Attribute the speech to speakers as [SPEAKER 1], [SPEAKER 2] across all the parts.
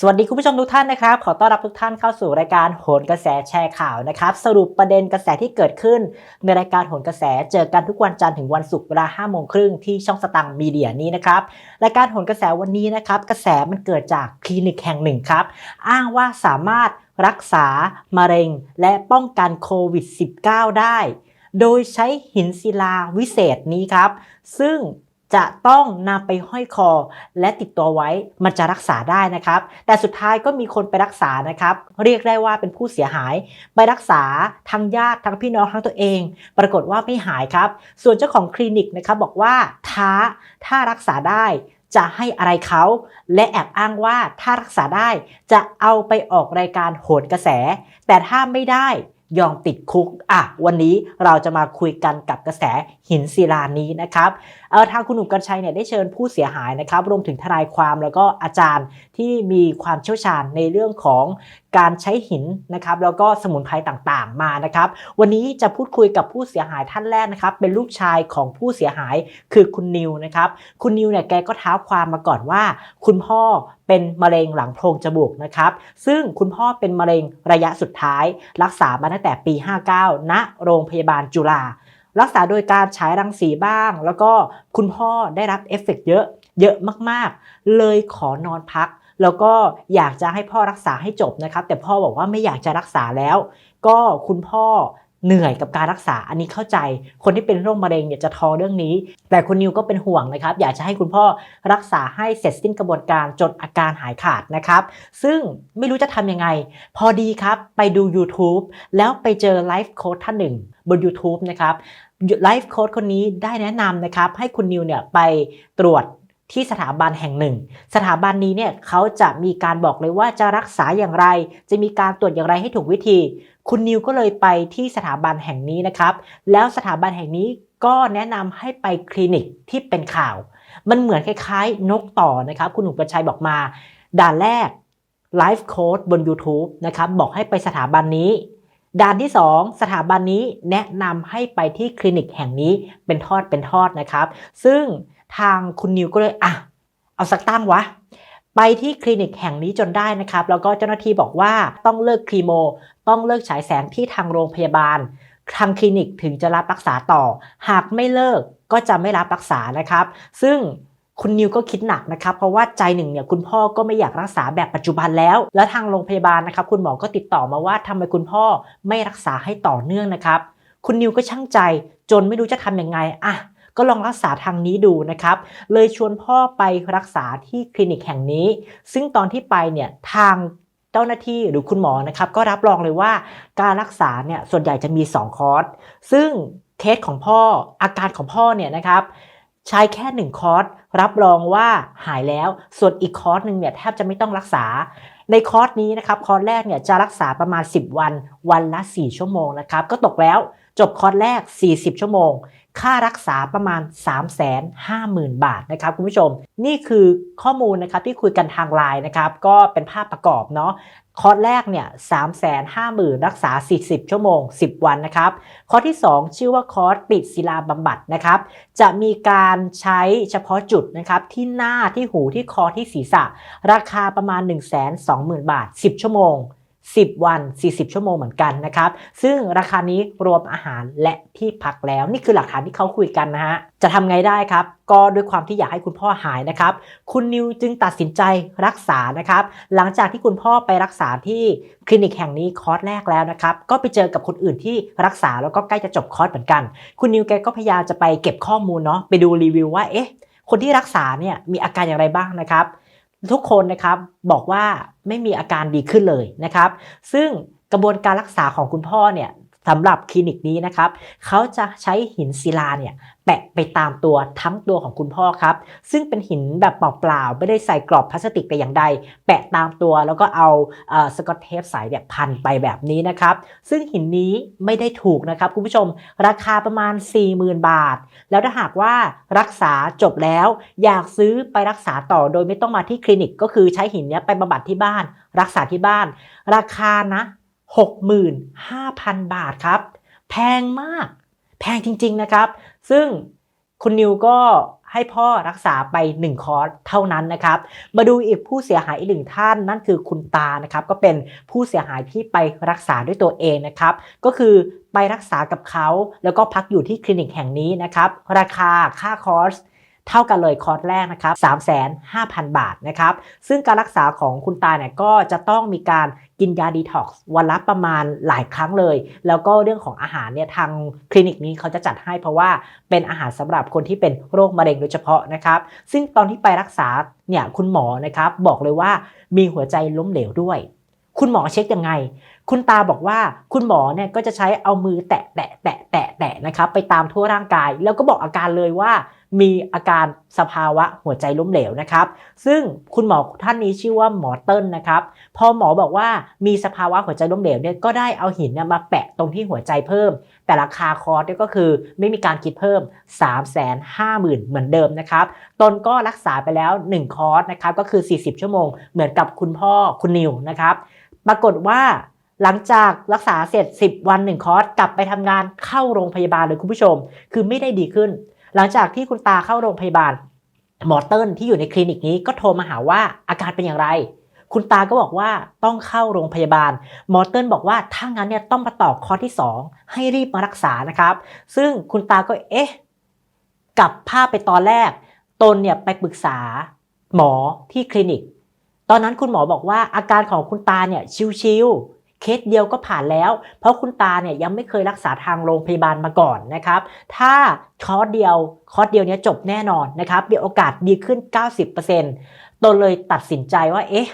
[SPEAKER 1] สวัสดีคุณผู้ชมทุกท่านนะครับ ขอต้อนรับทุกท่านเข้าสู่รายการโหนกระแสแชร์ข่าวนะครับ สรุปประเด็นกระแสที่เกิดขึ้น ในรายการโหนกระแสเจอกันทุกวันจันทร์ถึงวันศุกร์เวลา5โมงครึ่งที่ช่องสตังมีเดียนี้นะครับรายการโหนกระแสวันนี้นะครับกระแสมันเกิดจากคลินิกแห่งหนึ่งครับ อ้างว่าสามารถรักษามะเร็ง และป้องกันโควิด -19 ได้ โดยใช้หินศิลาวิเศษนี้ครับ ซึ่ง จะต้องนำไปห้อยคอ และติดตัวไว้มันจะรักษาได้นะครับ แต่สุดท้ายก็มีคนไปรักษานะครับ เรียกได้ว่าเป็นผู้เสียหาย ไปรักษาทั้งญาติทั้งพี่น้องทั้งตัวเอง ปรากฏว่าไม่หายครับ ส่วนเจ้าของคลินิกนะครับบอกว่าท้าถ้ารักษาได้จะให้อะไรเขา และแอบอ้างว่าถ้ารักษาได้จะเอาไปออกรายการโหนกระแส แต่ถ้าไม่ได้ยอมติดคุก อะ วันนี้เราจะมาคุยกันกับกระแสหินศิลานี้นะครับเออทางคุณหนุ่มกัญชัยเนี่ยได้เชิญผู้เสียหายนะครับรวมถึงทนายความแล้วก็อาจารย์ที่มีความเชี่ยวชาญในเรื่องของการใช้หินนะครับแล้วก็สมุนไพรต่างๆมานะครับวันนี้จะพูดคุยกับผู้เสียหายท่านแรกนะครับเป็นลูกชายของผู้เสียหายคือคุณนิวนะครับคุณนิวเนี่ยแกก็เท้าความมาก่อนว่า คุณพ่อเป็นมะเร็งหลังโพรงจมูกนะครับ ซึ่งคุณพ่อเป็นมะเร็งระยะสุดท้าย รักษามาตั้งแต่ปี 59ณโรงพยาบาลจุฬา รักษาโดยการฉายรังสีบ้าง แล้วก็คุณพ่อได้รับเอฟเฟกต์เยอะเยอะมากๆ เลยขอนอนพัก แล้วก็อยากจะให้พ่อรักษาให้จบนะครับ แต่พ่อบอกว่าไม่อยากจะรักษาแล้ว ก็คุณพ่อเหนื่อยกับการรักษาอันนี้เข้าใจ คนที่เป็นโรคมะเร็งเนี่ยจะท้อเรื่องนี้ แต่คุณนิวก็เป็นห่วงนะครับ อยากจะให้คุณพ่อรักษาให้เสร็จสิ้นกระบวนการจนอาการหายขาดนะครับ ซึ่งไม่รู้จะทำยังไง พอดีครับไปดู YouTube แล้วไปเจอไลฟ์โค้ดท่านหนึ่งบน YouTube นะครับ ไลฟ์โค้ดคนนี้ได้แนะนำนะครับ ให้คุณนิวเนี่ยไปตรวจที่สถาบันแห่งหนึ่ง สถาบันนี้เนี่ยเขาจะมีการบอกเลยว่าจะรักษาอย่างไร จะมีการตรวจอย่างไรให้ถูกวิธี คุณนิวก็เลยไปที่สถาบันแห่งนี้นะครับ แล้วสถาบันแห่งนี้ก็แนะนำให้ไปคลินิกที่เป็นข่าว มันเหมือนคล้ายๆ นกต่อนะครับ คุณหนุ่มประชัยบอกมา ด่านแรกไลฟ์โค้ดบน YouTube นะครับบอกให้ไปสถาบันนี้ ด่านที่ 2 สถาบันนี้แนะนำให้ไปที่คลินิกแห่งนี้เป็นทอดเป็นทอดนะครับ ซึ่งทางคุณนิวก็เลยอะเอาสักตั้งวะ ไปที่คลินิกแห่งนี้จนได้นะครับ แล้วก็เจ้าหน้าที่บอกว่าต้องเลิกครีโม ต้องเลิกฉายแสงที่ทางโรงพยาบาล ทางคลินิกถึงจะรับรักษาต่อ หากไม่เลิกก็จะไม่รับรักษานะครับ ซึ่ง คุณนิวก็คิดหนักนะครับ เพราะว่าใจหนึ่งเนี่ยคุณพ่อก็ไม่อยากรักษาแบบปัจจุบันแล้ว แล้วทางโรงพยาบาลนะครับ คุณหมอก็ติดต่อมาว่าทำไมคุณพ่อไม่รักษาให้ต่อเนื่องนะครับ คุณนิวก็ช่างใจจนไม่รู้จะทำยังไงอะก็ลองรักษาทางนี้ดูนะครับ เลยชวนพ่อไปรักษาที่คลินิกแห่งนี้ ซึ่งตอนที่ไปเนี่ยทางเจ้าหน้าที่หรือคุณหมอนะครับก็รับรองเลยว่าการรักษาเนี่ยส่วนใหญ่จะมี 2 คอร์สซึ่งเคสของพ่ออาการของพ่อเนี่ยนะครับ ใช้แค่หนึ่งคอร์สรับรองว่าหายแล้ว ส่วนอีกคอร์สหนึ่งเนี่ยแทบจะไม่ต้องรักษา ในคอร์สนี้นะครับคอร์สแรกเนี่ยจะรักษาประมาณ 10 วัน วันละ 4 ชั่วโมงนะครับก็ตกแล้วจบคอร์สแรก 40 ชั่วโมง ค่ารักษาประมาณ 350,000 บาทนะครับคุณผู้ชม นี่คือข้อมูลนะครับที่คุยกันทางไลน์นะครับก็เป็นภาพประกอบเนาะคอร์สแรกเนี่ย350,000รักษา 40 ชั่วโมง 10 วันนะครับ คอร์สที่ 2 ชื่อว่าคอร์สปิดศิลาบำบัดนะครับ จะมีการใช้เฉพาะจุดนะครับที่หน้าที่หูที่คอที่ศีรษะ ราคาประมาณ 120,000 บาท 10 ชั่วโมง 10 วัน 40 ชั่วโมงเหมือนกันนะครับ ซึ่งราคานี้รวมอาหารและที่พักแล้วนี่คือหลักฐานที่เขาคุยกันนะฮะ จะทำไงได้ครับ ก็ด้วยความที่อยากให้คุณพ่อหายนะครับ คุณนิวจึงตัดสินใจรักษานะครับ หลังจากที่คุณพ่อไปรักษาที่คลินิกแห่งนี้คอร์สแรกแล้วนะครับ ก็ไปเจอกับคนอื่นที่รักษาแล้วก็ใกล้จะจบคอร์สเหมือนกัน คุณนิวแกก็พยายามจะไปเก็บข้อมูลเนาะไปดูรีวิวว่าเอ๊ะคนที่รักษาเนี่ยมีอาการอย่างไรบ้างนะครับ ทุกคนนะครับบอกว่าไม่มีอาการดีขึ้นเลยนะครับ ซึ่งกระบวนการรักษาของคุณพ่อเนี่ย สำหรับคลินิกนี้นะครับเขาจะใช้หินศิลาเนี่ยแปะไปตามตัวทั้งตัวของคุณพ่อครับ ซึ่งเป็นหินแบบเปล่าๆ ไม่ได้ใส่กรอบพลาสติกแต่อย่างใด แปะตามตัวแล้วก็เอาสกอตเทปใสเนี่ยพันไปแบบนี้นะครับ ซึ่งหินนี้ไม่ได้ถูกนะครับคุณผู้ชม ราคาประมาณ 40,000 บาท แล้วถ้าหากว่ารักษาจบแล้ว อยากซื้อไปรักษาต่อโดยไม่ต้องมาที่คลินิก ก็คือใช้หินนี้ไปบำบัดที่บ้าน รักษาที่บ้าน ราคานะ 65,000 บาทครับ แพงมาก แพงจริง ๆนะครับ ซึ่งคุณนิวก็ให้พ่อรักษาไป 1 คอร์สเท่านั้นนะครับ มาดูอีกผู้เสียหายอีกหนึ่งท่านนั่นคือคุณตานะครับ ก็เป็นผู้เสียหายที่ไปรักษาด้วยตัวเองนะครับ ก็คือไปรักษากับเขาแล้วก็พักอยู่ที่คลินิกแห่งนี้นะครับ ราคาค่าคอร์ส เท่ากันเลยคอร์สแรกนะครับ3 5 0 0 0 บาทนะครับ ซึ่งการรักษาของคุณตาเนี่ยก็จะต้องมีการกินยาดีท็อกซ์วันละประมาณหลายครั้งเลย แล้วก็เรื่องของอาหารเนี่ยทางคลินิกนี้เขาจะจัดให้เพราะว่าเป็นอาหารสำหรับคนที่เป็นโรคมะเร็งโดยเฉพาะนะครับ ซึ่งตอนที่ไปรักษาเนี่ยคุณหมอนะครับบอกเลยว่ามีหัวใจล้มเหลวด้วย คุณหมอเช็คยังไง คุณตาบอกว่าคุณหมอเนี่ยก็จะใช้เอามือแตะแตะแตะแตะแตะนะครับไปตามทั่วร่างกาย แล้วก็บอกอาการเลยว่า มีอาการสภาวะหัวใจล้มเหลวนะครับ ซึ่งคุณหมอท่านนี้ชื่อว่าหมอเติ้ลนะครับ พอหมอบอกว่ามีสภาวะหัวใจล้มเหลวเนี่ยก็ได้เอาหินเนี่ยมาแปะตรงที่หัวใจเพิ่ม แต่ราคาคอร์สเนี่ยก็คือไม่มีการคิดเพิ่ม 3 5 0 0 0 0เหมือนเดิมนะครับ ตนก็รักษาไปแล้ว 1 คอร์สนะครับก็คือ 40 ชั่วโมง เหมือนกับคุณพ่อคุณนิวนะครับ ปรากฏว่าหลังจากรักษาเสร็จ 10 วัน 1 คอร์สกลับไปทำงานเข้าโรงพยาบาลเลยคุณผู้ชม คือไม่ได้ดีขึ้น หลังจากที่คุณตาเข้าโรงพยาบาล หมอเติ้ลที่อยู่ในคลินิกนี้ก็โทรมาหาว่าอาการเป็นอย่างไร คุณตาก็บอกว่าต้องเข้าโรงพยาบาล หมอเติ้ลบอกว่าถ้างั้นเนี่ยต้องมาต่อคอที่ 2 ให้รีบมารักษานะครับ ซึ่งคุณตาก็เอ๊ะกลับภาพไปตอนแรก ตนเนี่ยไปปรึกษาหมอที่คลินิก ตอนนั้นคุณหมอบอกว่าอาการของคุณตาเนี่ยชิวๆ เคสเดียวก็ผ่านแล้ว เพราะคุณตาเนี่ยยังไม่เคยรักษาทางโรงพยาบาลมาก่อนนะครับ ถ้าคอร์สเดียวคอร์สเดียวเนี้จบแน่นอนนะครับมีโอกาสดีขึ้น 90%ตนเลยตัดสินใจว่าเอ๊ะ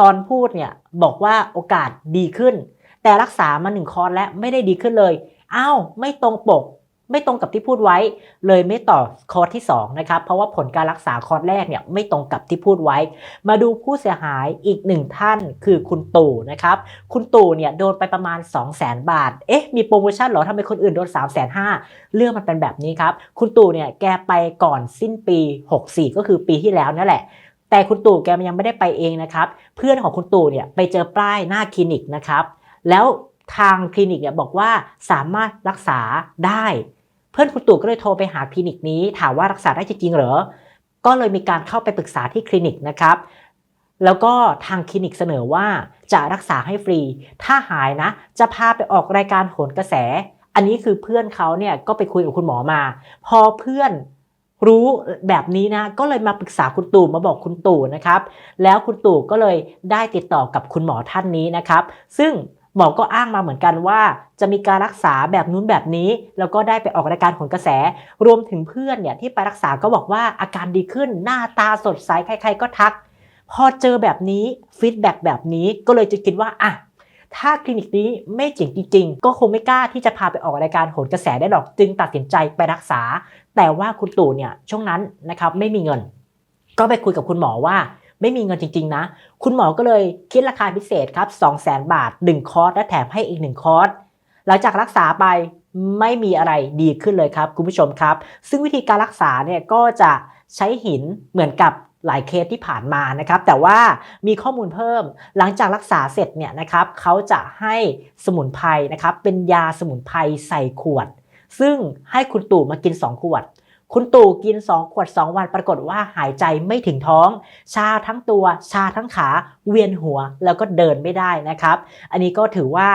[SPEAKER 1] ตอนพูดเนี่ยบอกว่าโอกาสดีขึ้น แต่รักษามาหนึ่งคอร์สแล้วไม่ได้ดีขึ้นเลยอ้าวไม่ตรงปก ไม่ตรงกับที่พูดไว้ เลยไม่ต่อคอร์สที่2นะครับเพราะว่าผลการรักษาคอร์สแรกเนี่ยไม่ตรงกับที่พูดไว้ มาดูผู้เสียหายอีกหนึ่งท่านคือคุณตู่นะครับคุณตู่เนี่ยโดนไปประมาณ 2 0 0 0 0 0บาทเอ๊ะมีโปรโมชั่นเหรอทำไมคนอื่นโดน 3 5 0 0 0เรื่องมันเป็นแบบนี้ครับคุณตู่เนี่ยแกไปก่อนสิ้นปี 64 ก็คือปีที่แล้วนั่นแหละแต่คุณตู่แกยังไม่ได้ไปเองนะครับ เพื่อนของคุณตู่เนี่ยไปเจอป้ายหน้าคลินิกนะครับ แล้วทางคลินิกเนี่ยบอกว่าสามารถรักษาได้ พื่อนคุณตู่ก็เลยโทรไปหาคลินิกนี้ ถามว่ารักษาได้จริงๆเหรอ ก็เลยมีการเข้าไปปรึกษาที่คลินิกนะครับ แล้วก็ทางคลินิกเสนอว่าจะรักษาให้ฟรี ถ้าหายนะ จะพาไปออกรายการโหนกระแส อันนี้คือเพื่อนเขาเนี่ยก็ไปคุยกับคุณหมอมา พอเพื่อนรู้แบบนี้นะ ก็เลยมาปรึกษาคุณตู่มาบอกคุณตู่นะครับ แล้วคุณตู่ก็เลยได้ติดต่อกับคุณหมอท่านนี้นะครับ ซึ่ง หมอก็อ้างมาเหมือนกันว่า จะมีการรักษาแบบนู้นแบบนี้ แล้วก็ได้ไปออกรายการผลกระแส รวมถึงเพื่อนเนี่ยที่ไปรักษาก็บอกว่าอาการดีขึ้นหน้าตาสดใสใครๆก็ทัก พอเจอแบบนี้ฟีดแบ็กแบบนี้ก็เลยจะคิดว่าอะถ้าคลินิกนี้ไม่จริงจริงๆ ก็คงไม่กล้าที่จะพาไปออกรายการโหนกระแสได้หรอก จึงตัดสินใจไปรักษา แต่ว่าคุณตู่เนี่ยช่วงนั้นนะครับไม่มีเงิน ก็ไปคุยกับคุณหมอว่า ไม่มีเงินจริง ๆ นะ คุณหมอก็เลยคิดราคาพิเศษครับ2 0 0 0 0 0 บาท 1 คอร์สและแถมให้อีก 1 คอร์สหลังจากรักษาไปไม่มีอะไรดีขึ้นเลยครับคุณผู้ชมครับ ซึ่งวิธีการรักษาเนี่ยก็จะใช้หินเหมือนกับหลายเคสที่ผ่านมานะครับ แต่ว่ามีข้อมูลเพิ่ม หลังจากรักษาเสร็จเนี่ยนะครับเขาจะให้สมุนไพรนะครับ เป็นยาสมุนไพรใส่ขวด ซึ่งให้คุณตู่มากิน 2 ขวด คุณตู่กิน 2 ขวด 2 วันปรากฏว่าหายใจไม่ถึงท้อง ชาทั้งตัว ชาทั้งขา เวียนหัวแล้วก็เดินไม่ได้นะครับ อันนี้ก็ถือว่า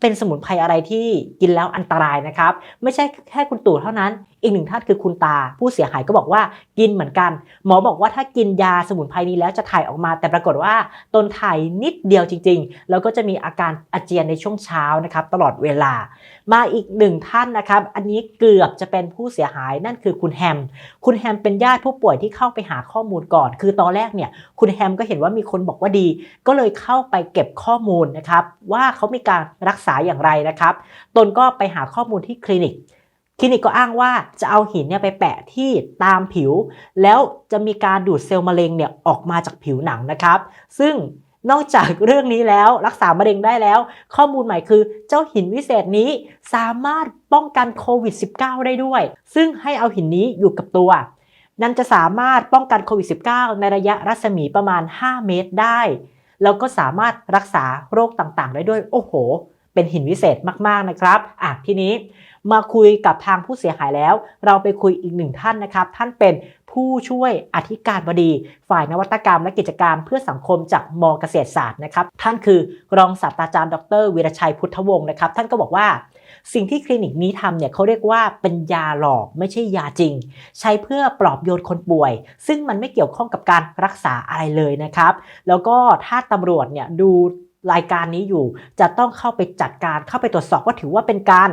[SPEAKER 1] เป็นสมุนไพรอะไรที่กินแล้วอันตรายนะครับ ไม่ใช่แค่คุณตู่เท่านั้น อีกหนึ่งท่านคือคุณตา ผู้เสียหายก็บอกว่ากินเหมือนกัน หมอบอกว่าถ้ากินยาสมุนไพรนี้แล้วจะถ่ายออกมา แต่ปรากฏว่าตนถ่ายนิดเดียวจริง ๆ แล้วก็จะมีอาการอาเจียนในช่วงเช้านะครับ ตลอดเวลา มาอีกหนึ่งท่านนะครับ อันนี้เกือบจะเป็นผู้เสียหายนั่นคือคุณแฮม คุณแฮมเป็นญาติผู้ป่วยที่เข้าไปหาข้อมูลก่อน คือตอนแรกเนี่ยคุณแฮมก็เห็นว่ามีคนบอกว่าดี ก็เลยเข้าไปเก็บข้อมูลนะครับว่าเขามีการรักษาอย่างไรนะครับ ตนก็ไปหาข้อมูลที่คลินิก คลินิกก็อ้างว่าจะเอาหินเนี่ยไปแปะที่ตามผิว แล้วจะมีการดูดเซลล์มะเร็งเนี่ยออกมาจากผิวหนังนะครับ ซึ่งนอกจากเรื่องนี้แล้วรักษามะเร็งได้แล้ว ข้อมูลใหม่คือเจ้าหินวิเศษนี้สามารถป้องกันโควิด -19 ได้ด้วย ซึ่งให้เอาหินนี้อยู่กับตัว นั่นจะสามารถป้องกันโควิด -19 ในระยะรัศมีประมาณ 5 เมตรได้ แล้วก็สามารถรักษาโรคต่างๆ ได้ด้วย โอ้โห เป็นหินวิเศษมากๆนะครับอะทีนี้มาคุยกับทางผู้เสียหายแล้ว เราไปคุยอีกหนึ่งท่านนะครับ ท่านเป็นผู้ช่วยอธิการบดี ฝ่ายนวัตกรรมและกิจการเพื่อสังคมจากมเกษตรศาสตร์นะครับ ท่านคือรองศาสตราจารย์ ดรวีรชัยพุทธวงศ์นะครับ ท่านก็บอกว่า สิ่งที่คลินิกนี้ทำเนี่ยเขาเรียกว่าเป็นยาหลอกไม่ใช่ยาจริง ใช้เพื่อปลอบโยนคนป่วย ซึ่งมันไม่เกี่ยวข้องกับการรักษาอะไรเลยนะครับ แล้วก็ถ้าตำรวจเนี่ยดู รายการนี้อยู่ จะต้องเข้าไปจัดการเข้าไปตรวจสอบว่าถือว่าเป็นการ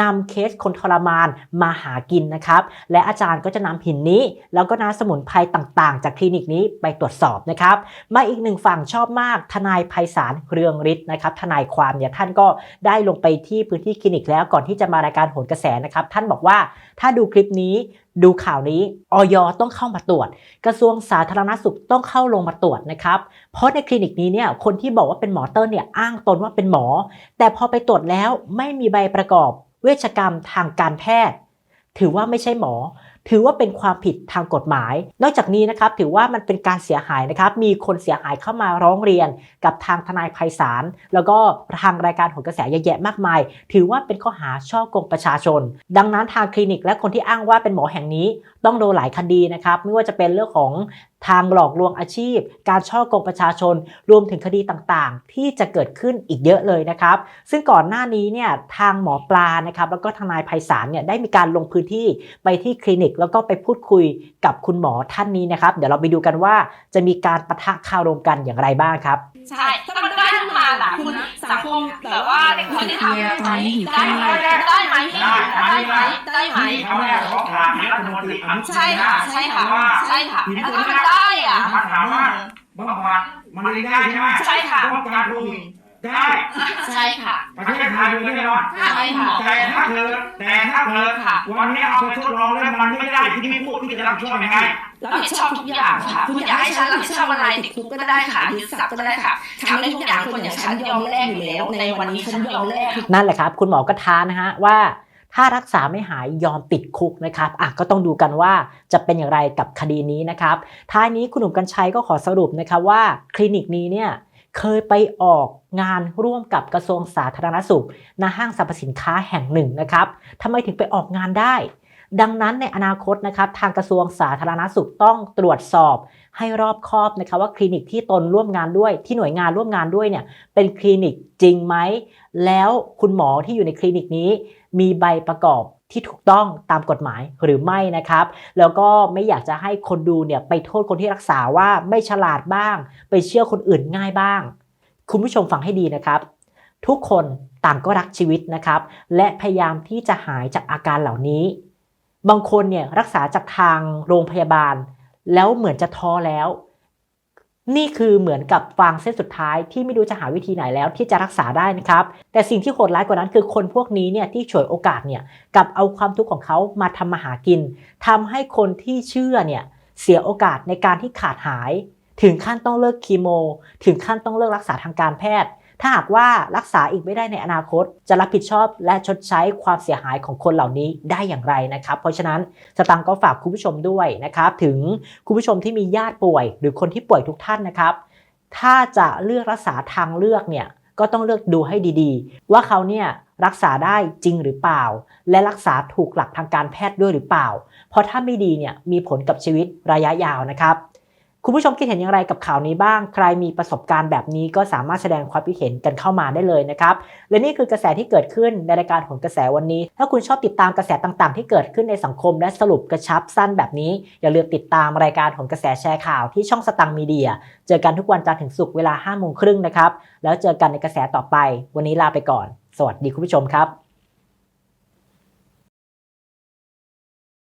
[SPEAKER 1] นำเคสคนทรมานมาหากินนะครับ และอาจารย์ก็จะนำหินนี้ แล้วก็น้ำสมุนไพรต่างๆ จากคลินิกนี้ไปตรวจสอบนะครับมาอีกหนึ่งฝั่งชอบมาก ทนายไพศาลเรืองฤทธิ์นะครับ ทนายความเนี่ยท่านก็ได้ลงไปที่พื้นที่คลินิกแล้วก่อนที่จะมารายการโหนกระแสนะครับ ท่านบอกว่าถ้าดูคลิปนี้ ดูข่าวนี้ออยต้องเข้ามาตรวจ กระทรวงสาธารณสุขต้องเข้าลงมาตรวจนะครับ เพราะในคลินิกนี้เนี่ยคนที่บอกว่าเป็นหมอเติ้ลเนี่ยอ้างตนว่าเป็นหมอ แต่พอไปตรวจแล้วไม่มีใบประกอบเวชกรรมทางการแพทย์ ถือว่าไม่ใช่หมอ ถือว่าเป็นความผิดทางกฎหมาย นอกจากนี้นะครับถือว่ามันเป็นการเสียหายนะครับ มีคนเสียหายเข้ามาร้องเรียนกับทางทนายไพศาลแล้วก็ทางรายการผลกระแสเยอะแยะมากมาย ถือว่าเป็นข้อหาช่อกงประชาชน ดังนั้นทางคลินิกและคนที่อ้างว่าเป็นหมอแห่งนี้ ต้องโดนหลายคดีนะครับ ไม่ว่าจะเป็นเรื่องของทางหลอกลวงอาชีพ การช่อโกงประชาชน รวมถึงคดีต่างๆ ที่จะเกิดขึ้นอีกเยอะเลยนะครับ ซึ่งก่อนหน้านี้เนี่ยทางหมอปลานะครับแล้วก็ทางนายไพศาลเนี่ยได้มีการลงพื้นที่ไปที่คลินิก แล้วก็ไปพูดคุยกับคุณหมอท่านนี้นะครับ เดี๋ยวเราไปดูกันว่าจะมีการปะทะคารมกันอย่างไรบ้างครับ
[SPEAKER 2] ใช่ถ้ามันได้ขึ้นมาล่ะคุณสังคมแบบว่าในคนที่ทำได้ไหมได้ไหมได้ไหมได้ไหมได้ไหม
[SPEAKER 3] ที่เขาเนี่ยเขาถามรัฐมนตรีอนุทิน
[SPEAKER 2] ใช่ค่ะใช่ค่ะ
[SPEAKER 3] ว่า
[SPEAKER 2] ใช่ค่ะแล้วถ้ามันได้อะ
[SPEAKER 3] มาถามว่าเมื่อวานมันไม่ได้ใช่ไหม
[SPEAKER 2] ใช่ค่ะ
[SPEAKER 3] ป้องกันโควิดได้
[SPEAKER 2] ใช่ค่ะ
[SPEAKER 3] ประเทศไทยเลยแน่นอน
[SPEAKER 2] ใช่ค่ะ
[SPEAKER 3] แต่ถ้าเกิดแต่ถ้าเกิด
[SPEAKER 2] ค่ะ
[SPEAKER 3] วันนี้เอาไปทดลองแล้วมันไม่ได้ที่ไม่พูดที่จะรับผิดชอบยังไง
[SPEAKER 2] รับผิดชอบทุกอย่างค่ะ คุณอยากให้ฉันรับผิดชอบอะไรติดคุกก็ได้ค่ะยึดทรัพย์ก็ได้ค่ะทำได้ทุกอย่างคนอย่างฉันยอมแลกอยู่แล้ว ในวันนี้ฉันยอมแลก
[SPEAKER 1] นั่นแหละครับ คุณหมอก็ท้านะฮะว่า ถ้ารักษาไม่หายยอมติดคุกนะครับอะก็ต้องดูกันว่าจะเป็นอย่างไรกับคดีนี้นะครับท้ายนี้คุณหนุ่มกัญชัยก็ขอสรุปนะครับว่าคลินิกนี้เนี่ยเคยไปออกงานร่วมกับกระทรวงสาธารณสุขณห้างสรรพสินค้าแห่งหนึ่งนะครับทำไมถึงไปออกงานได้ ดังนั้นในอนาคตนะครับทางกระทรวงสาธารณสุขต้องตรวจสอบให้รอบคอบนะครับว่าคลินิกที่ตนร่วมงานด้วยที่หน่วยงานร่วมงานด้วยเนี่ยเป็นคลินิกจริงไหม แล้วคุณหมอที่อยู่ในคลินิกนี้ มีใบประกอบที่ถูกต้องตามกฎหมายหรือไม่นะครับ แล้วก็ไม่อยากจะให้คนดูเนี่ยไปโทษคนที่รักษาว่าไม่ฉลาดบ้าง ไปเชื่อคนอื่นง่ายบ้าง คุณผู้ชมฟังให้ดีนะครับ ทุกคนต่างก็รักชีวิตนะครับ และพยายามที่จะหายจากอาการเหล่านี้ บางคนเนี่ยรักษาจากทางโรงพยาบาล แล้วเหมือนจะท้อแล้ว นี่คือเหมือนกับฟางเส้นสุดท้ายที่ไม่รู้จะหาวิธีไหนแล้วที่จะรักษาได้นะครับ แต่สิ่งที่โหดร้ายกว่านั้นคือคนพวกนี้เนี่ยที่ฉวยโอกาสเนี่ยกับเอาความทุกข์ของเขามาทำมาหากินทำให้คนที่เชื่อเนี่ยเสียโอกาสในการที่ขาดหาย ถึงขั้นต้องเลิกคีโม ถึงขั้นต้องเลิกรักษาทางการแพทย์ ถ้าหากว่ารักษาอีกไม่ได้ในอนาคต จะรับผิดชอบและชดใช้ความเสียหายของคนเหล่านี้ได้อย่างไรนะครับ เพราะฉะนั้นสตังค์ก็ฝากคุณผู้ชมด้วยนะครับ ถึงคุณผู้ชมที่มีญาติป่วย หรือคนที่ป่วยทุกท่านนะครับ ถ้าจะเลือกรักษาทางเลือกเนี่ยก็ต้องเลือกดูให้ดีๆ ว่าเขาเนี่ยรักษาได้จริงหรือเปล่า และรักษาถูกหลักทางการแพทย์ด้วยหรือเปล่า เพราะถ้าไม่ดีเนี่ยมีผลกับชีวิตระยะยาวนะครับ คุณผู้ชมคิดเห็นอย่างไรกับข่าวนี้บ้าง ใครมีประสบการณ์แบบนี้ก็สามารถแสดงความคิดเห็นกันเข้ามาได้เลยนะครับ และนี่คือกระแสที่เกิดขึ้นในรายการโหนกระแสวันนี้ ถ้าคุณชอบติดตามกระแสต่างๆ ที่เกิดขึ้นในสังคม และสรุปกระชับสั้นแบบนี้ อย่าลืมติดตามรายการโหนกระแสแชร์ข่าวที่ช่องสตังมีเดีย เจอกันทุกวันจันทร์ถึงศุกร์เวลา5โมงครึ่งนะครับ แล้วเจอกันในกระแสต่อไป วันนี้ลาไปก่อน สวัสดีคุณผู้ชมครับ